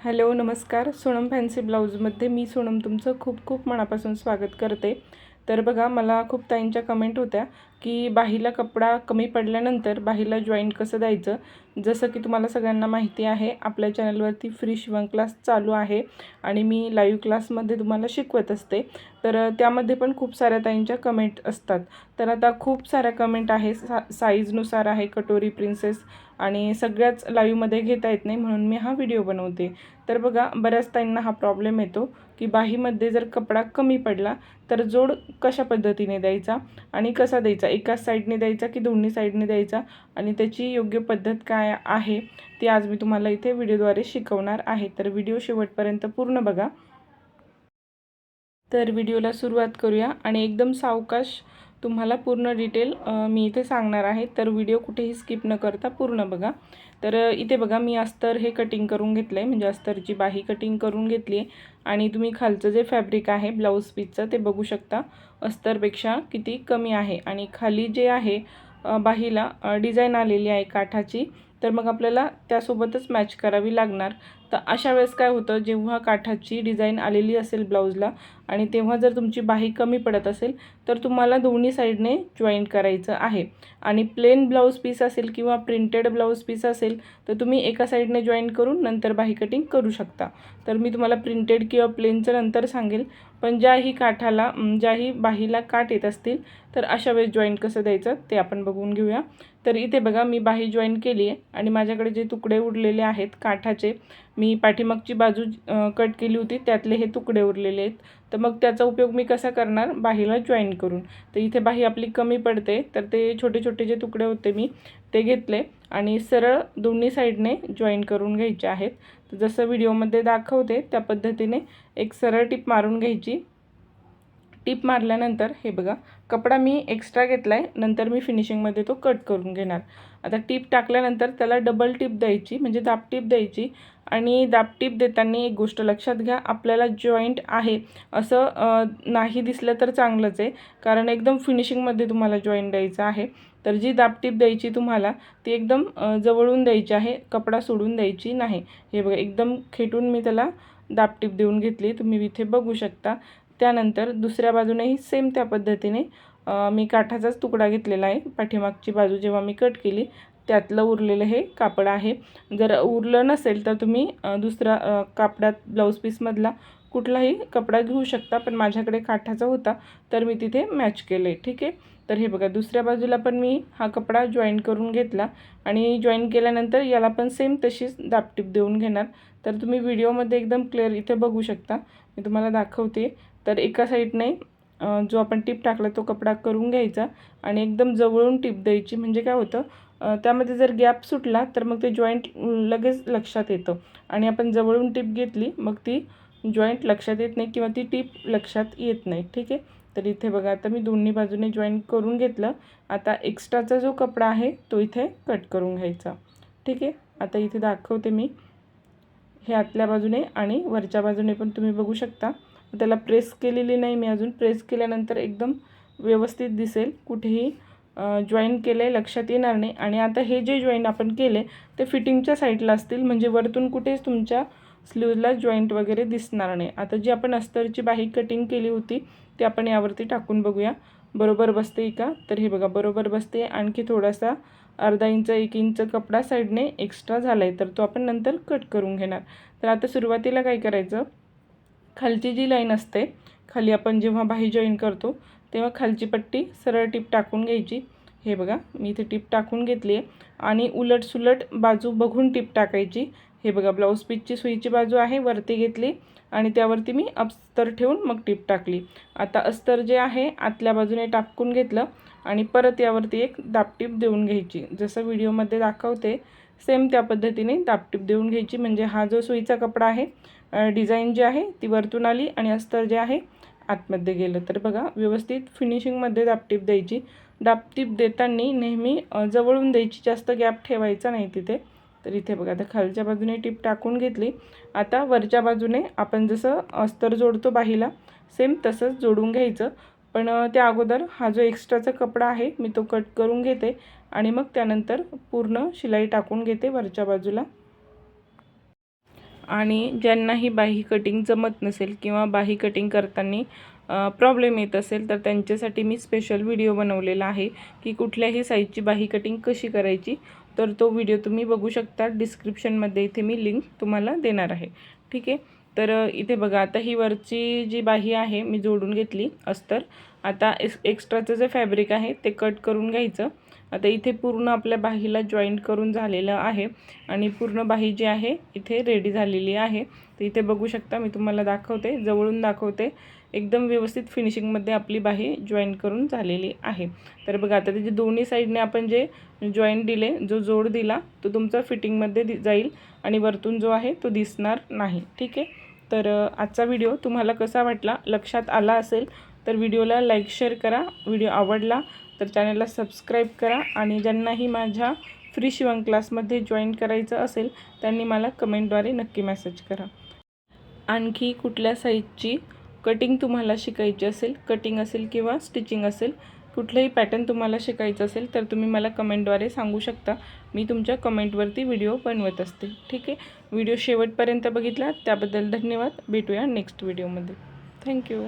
Hello नमस्कार. Sonam fancy ब्लाऊजमध्ये मी सोनम तुमचं खूप खूप मनापासून स्वागत करते. तर बघा मला खूप ताईंच्या कमेंट होत्या की बाहीला कपडा कमी पडल्यानंतर बाहीला जॉईंट कसं द्यायचं? जसं की तुम्हाला सगळ्यांना माहिती आहे आपल्या चॅनलवरती फ्री शिवण क्लास चालू आहे आणि मी लाईव्ह क्लासमध्ये तुम्हाला शिकवत असते. तर त्यामध्ये पण खूप साऱ्या ताईंच्या कमेंट असतात. तर आता खूप साऱ्या कमेंट आहे. सा साईजनुसार आहे. कटोरी प्रिन्सेस आणि सगळ्याच लाईवमध्ये घेता येत नाही म्हणून मी हा व्हिडिओ बनवते. तर बघा बऱ्याच ताईंना हा प्रॉब्लेम येतो की बाहीमध्ये जर कपडा कमी पडला तर जोड कशा पद्धतीने द्यायचा आणि कसा द्यायचा? एकाच साईडने द्यायचा की दोन्ही साईडने द्यायचा? आणि त्याची योग्य पद्धत काय आहे ती आज मी तुम्हाला इथे व्हिडिओद्वारे शिकवणार आहे. तर व्हिडिओ शेवटपर्यंत पूर्ण बघा. तर व्हिडिओला सुरुवात करूया आणि एकदम सावकाश तुम्हाला पूर्ण डिटेल मी इथे सांगणार आहे. तर व्हिडिओ कुठेही स्किप न करता पूर्ण बघा. तर इथे बघा मी अस्तर हे कटिंग करून घेतलं आहे म्हणजे अस्तरची बाही कटिंग करून घेतली आहे. आणि तुम्ही खालचं जे फॅब्रिक आहे ब्लाऊज पीसचं ते बघू शकता. अस्तरपेक्षा किती कमी आहे. आणि खाली जे आहे बाहीला डिझाईन आलेली आहे काठाची तर मग आपल्याला त्यासोबतच मॅच करावी लागणार. तर अशा वेळेस काय होतं जेव्हा काठाची डिझाईन आलेली असेल ब्लाऊजला आणि तेव्हा जर तुमची बाही कमी पडत असेल तर तुम्हाला दोन्ही साईडने जॉईंट करायचं आहे. आणि प्लेन ब्लाऊज पीस असेल किंवा प्रिंटेड ब्लाऊज पीस असेल तर तुम्ही एका साईडने जॉईंट करून नंतर बाही कटिंग करू शकता. तर मी तुम्हाला प्रिंटेड किंवा प्लेनचं नंतर सांगेल पण ज्याही काठाला ज्याही बाहीला काठ येत असतील तर अशा वेळेस जॉईंट कसं द्यायचं ते आपण बघून घेऊया. तर इथे बघा मी बाही जॉईन केली आहे आणि माझ्याकडे जे तुकडे उरलेले आहेत काठाचे मी पाठीमागची बाजू कट केली होती त्यातले हे तुकडे उरलेले आहेत. तर मग त्याचा उपयोग मी कसा करणार? बाहीला जॉईन करून. तर इथे बाही आपली कमी पडते. तर ते छोटे छोटे जे तुकडे होते मी ते घेतले आणि सरळ दोन्ही साईडने जॉईन करून घ्यायचे आहेत. तर जसं व्हिडिओमध्ये दाखवते त्या पद्धतीने एक सरळ टिप मारून घ्यायची. टिप मारल्यानंतर हे बघा कपडा मी एक्स्ट्रा घेतला आहे नंतर मी फिनिशिंगमध्ये तो कट करून घेणार. आता टीप टाकल्यानंतर त्याला डबल टीप द्यायची म्हणजे दाबटीप द्यायची. आणि दाबटीप देताना एक गोष्ट लक्षात घ्या आपल्याला जॉईंट आहे. असं नाही दिसलं तर चांगलंच आहे. कारण एकदम फिनिशिंगमध्ये तुम्हाला जॉईंट द्यायचं आहे. तर जी दाबटीप द्यायची तुम्हाला ती एकदम जवळून द्यायची आहे. कपडा सोडून द्यायची नाही. हे बघा एकदम खेटून मी त्याला दाबटीप देऊन घेतली. तुम्ही इथे बघू शकता. त्यानंतर दुसऱ्या बाजूनेही सेम त्या पद्धतीने मी काठाचाच तुकडा घेतलेला आहे. पाठीमागची बाजू जेव्हा मी कट केली त्यातलं उरलेलं हे कापड आहे. जर उरलं नसेल तर तुम्ही दुसरा कापडात ब्लाऊज पीसमधला कुठलाही कपडा घेऊ शकता पण माझ्याकडे काठाचा होता तर मी तिथे मॅच केले ठीक आहे? तर हे बघा दुसऱ्या बाजूला पण मी हा कपडा जॉईन करून घेतला आणि जॉईन केल्यानंतर याला पण सेम तशीच दापटीप देऊन घेणार. तर तुम्ही व्हिडिओमध्ये एकदम क्लिअर इथे बघू शकता. मी तुम्हाला दाखवते. तर एका साईडने जो आपण टीप टाकला तो कपडा करून घ्यायचा आणि एकदम जवळून टीप द्यायची. म्हणजे काय होतं त्यामध्ये जर गॅप सुटला तर मग ते जॉईंट लगेच लक्षात येतं. आणि आपण जवळून टीप घेतली मग ती जॉईंट लक्षात येत नाही किंवा ती टीप लक्षात येत नाही. ठीक आहे? तर इथे बघा आता मी दोन्ही बाजूने जॉईंट करून घेतलं. आता एक्स्ट्राचा जो कपडा आहे तो इथे कट करून घ्यायचा. ठीक आहे? आता इथे दाखवते मी. हे आतल्या बाजूने आणि वरच्या बाजूने पण तुम्ही बघू शकता. त्याला प्रेस केलेली नाही मी अजून. प्रेस केल्यानंतर एकदम व्यवस्थित दिसेल. कुठेही जॉईन केलं आहे लक्षात येणार नाही. आणि आता हे जे जॉईन आपण केले ते फिटिंगच्या साईडला असतील. म्हणजे वरतून कुठेच तुमच्या स्लीवला जॉईंट वगैरे दिसणार नाही. आता जी आपण अस्तरची बाही कटिंग केली होती ती आपण यावरती टाकून बघूया. बरोबर बसते का? तर हे बघा बरोबर बसते. आणखी थोडासा अर्धा इंच एक इंच कपडा साईडने एक्स्ट्रा झाला आहे तर तो आपण नंतर कट करून घेणार. तर आता सुरुवातीला काय करायचं? खालची जी लाईन असते खाली आपण जेव्हा बाही जॉईन करतो तेव्हा खालची पट्टी सरळ टीप टाकून घ्यायची. हे बघा मी इथे टीप टाकून घेतली आहे. आणि उलटसुलट बाजू बघून टीप टाकायची. हे बघा ब्लाऊज पीचची सुईची बाजू आहे वरती घेतली. आणि त्यावरती मी अस्तर ठेवून मग टीप टाकली. आता अस्तर जे आहे आतल्या बाजूने टाकून घेतलं. आणि परत यावरती एक दापटीप देऊन घ्यायची. जसं व्हिडिओमध्ये दाखवते सेम त्या पद्धतीने दापटीप देऊन घ्यायची. म्हणजे हा जो सुईचा कपडा आहे डिझाईन जी आहे ती वरतून आली. आणि अस्तर जे आहे आतमध्ये गेलं तर बघा व्यवस्थित फिनिशिंगमध्ये दापटीप द्यायची. दापटीप देताना नेहमी जवळून द्यायची जास्त गॅप ठेवायचा नाही तिथे. तर इथे बघा आता खालच्या बाजूने टीप टाकून घेतली. आता वरच्या बाजूने आपण जसं अस्तर जोडतो बाहीला सेम तसंच जोडून घ्यायचं. पण त्या अगोदर हा जो एक्स्ट्राचा कपडा आहे मी तो कट करून घेते आणि मग त्यानंतर पूर्ण शिलाई टाकून घेते वरच्या बाजूला. आणि ज्यांनाही बाही कटिंग जमत नसेल किंवा बाही कटिंग करताना प्रॉब्लेम येत असेल तर त्यांच्यासाठी मी स्पेशल व्हिडिओ बनवलेला आहे की कुठल्याही साईजची बाही कटिंग कशी करायची तर तो व्हिडिओ तुम्ही बघू शकता. डिस्क्रिप्शनमध्ये इथे मी लिंक तुम्हाला देणार आहे. ठीक आहे? तर इथे बघा आता ही वरची जी बाही आहे मी जोडून घेतली अस्तर. आता एक्स एक्स्ट्राचं जे फॅब्रिक आहे ते कट करून घ्यायचं. आता इथे पूर्ण आपल्या बाहीला जॉईंट करून झालेलं आहे. आणि पूर्ण बाही जी आहे इथे रेडी झालेली आहे. तर इथे बघू शकता मी तुम्हाला दाखवते जवळून दाखवते. एकदम व्यवस्थित फिनिशिंगमध्ये आपली बाही जॉईन करून झालेली आहे. तर बघा आता त्याचे दोन्ही साईडने आपण जे जॉईंट दिले जो जोड दिला तो तुमचा फिटिंगमध्ये दि जाईल. आणि वरतून जो आहे तो दिसणार नाही. ठीक आहे? तर आजचा व्हिडिओ तुम्हाला कसा वाटला लक्षात आला असेल तर व्हिडिओला लाईक शेअर करा. व्हिडिओ आवडला तर चॅनलला सबस्क्राईब करा आणि ज्यांनाही माझ्या फ्री शिवण क्लासमध्ये जॉईन करायचं असेल त्यांनी मला कमेंटद्वारे नक्की मेसेज करा. आणखी कुठल्या साईजची कटिंग तुम्हाला शिकायची असेल कटिंग असेल किंवा स्टिचिंग असेल कुठलंही पॅटर्न तुम्हाला शिकायचं असेल तर तुम्ही मला कमेंटद्वारे सांगू शकता. मी तुमच्या कमेंटवरती व्हिडिओ बनवत असते. ठीक आहे? व्हिडिओ शेवटपर्यंत बघितला त्याबद्दल धन्यवाद. भेटूया नेक्स्ट व्हिडिओमध्ये. थँक्यू.